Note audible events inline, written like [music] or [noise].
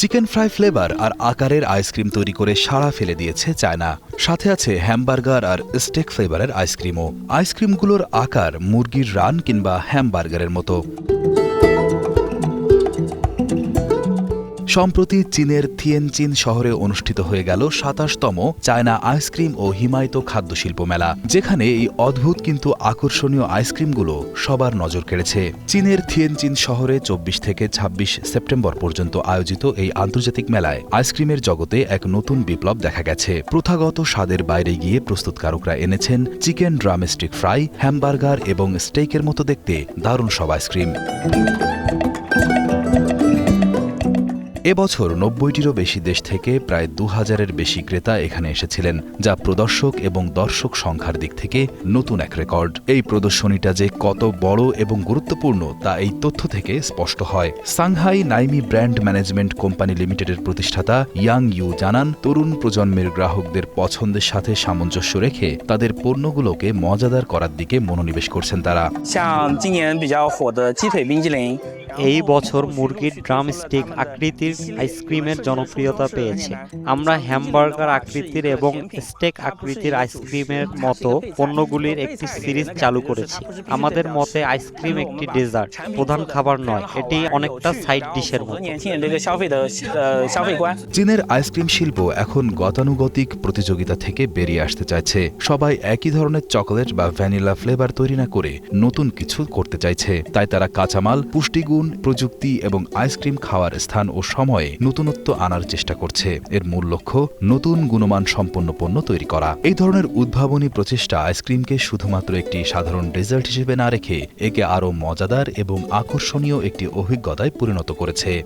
Chicken fry flavour আর আকারের ice cream তৈরি করে সাড়া ফেলে দিয়েছে চায়না। সাথে আছে হ্যামবার্গার আর স্টেক ফ্লেভারের আইসক্রিমও। আইসক্রিমগুলোর আকার মুরগির রান কিংবা হ্যামবার্গারের মতো। সম্প্রতি চীনের থিয়েনচিন শহরে অনুষ্ঠিত হয়ে গেল সাতাশতম চায়না আইসক্রিম ও হিমায়িত খাদ্যশিল্প মেলা, যেখানে এই অদ্ভুত কিন্তু আকর্ষণীয় আইসক্রিমগুলো সবার নজর কেড়েছে। চীনের থিয়েনচিন শহরে চব্বিশ থেকে ২৬ সেপ্টেম্বর পর্যন্ত আয়োজিত এই আন্তর্জাতিক মেলায় আইসক্রিমের জগতে এক নতুন বিপ্লব দেখা গেছে। প্রথাগত স্বাদের বাইরে গিয়ে প্রস্তুতকারকরা এনেছেন চিকেন ড্রামস্টিক ফ্রাই, হ্যামবার্গার এবং স্টেকের মতো দেখতে দারুণ সব আইসক্রিম। এবছর নব্বইটিরও বেশি দেশ থেকে প্রায় দু হাজারের বেশি ক্রেতা এখানে এসেছিলেন, যা প্রদর্শক এবং দর্শক সংখ্যার দিক থেকে নতুন এক রেকর্ড। এই প্রদর্শনীটা যে কত বড় এবং গুরুত্বপূর্ণ, তা এই তথ্য থেকে স্পষ্ট হয়। সাংহাই নাইমি ব্র্যান্ড ম্যানেজমেন্ট কোম্পানি লিমিটেডের প্রতিষ্ঠাতা ইয়াং ইউ জানান, তরুণ প্রজন্মের গ্রাহকদের পছন্দের সাথে সামঞ্জস্য রেখে তাদের পণ্যগুলোকে মজাদার করার দিকে মনোনিবেশ করছেন তারা। [laughs] এই বছর মুরগির ড্রাম স্টিক আকৃতির আইসক্রিমের জনপ্রিয়তা পেয়েছে। আমরা হ্যামবার্গার আকৃতির এবং স্টেক আকৃতির আইসক্রিমের মতো পণ্যগুলির একটি সিরিজ চালু করেছি। আমাদের মতে আইসক্রিম একটি ডেজার্ট, প্রধান খাবার নয়, এটি অনেকটা সাইড ডিশের মতো। চীনের আইসক্রিম শিল্প এখন গতানুগতিক প্রতিযোগিতা থেকে বেরিয়ে আসতে চাইছে। সবাই একই ধরনের চকোলেট বা ভ্যানিলা ফ্লেভার তৈরি না করে নতুন কিছু করতে চাইছে। তাই তারা কাঁচামাল, পুষ্টিগুণ প্রযুক্তি এবং আইসক্রিম খাওয়ার স্থান ও সময়ে নতুনত্ব আনার চেষ্টা করছে। এর মূল লক্ষ্য, নতুন গুণমান সম্পন্ন পণ্য তৈরি করা। এই ধরনের উদ্ভাবনী প্রচেষ্টা আইসক্রিমকে শুধুমাত্র একটি সাধারণ ডেজার্ট হিসেবে না রেখে একে আরও মজাদার এবং আকর্ষণীয় একটি অভিজ্ঞতায় পরিণত করেছে।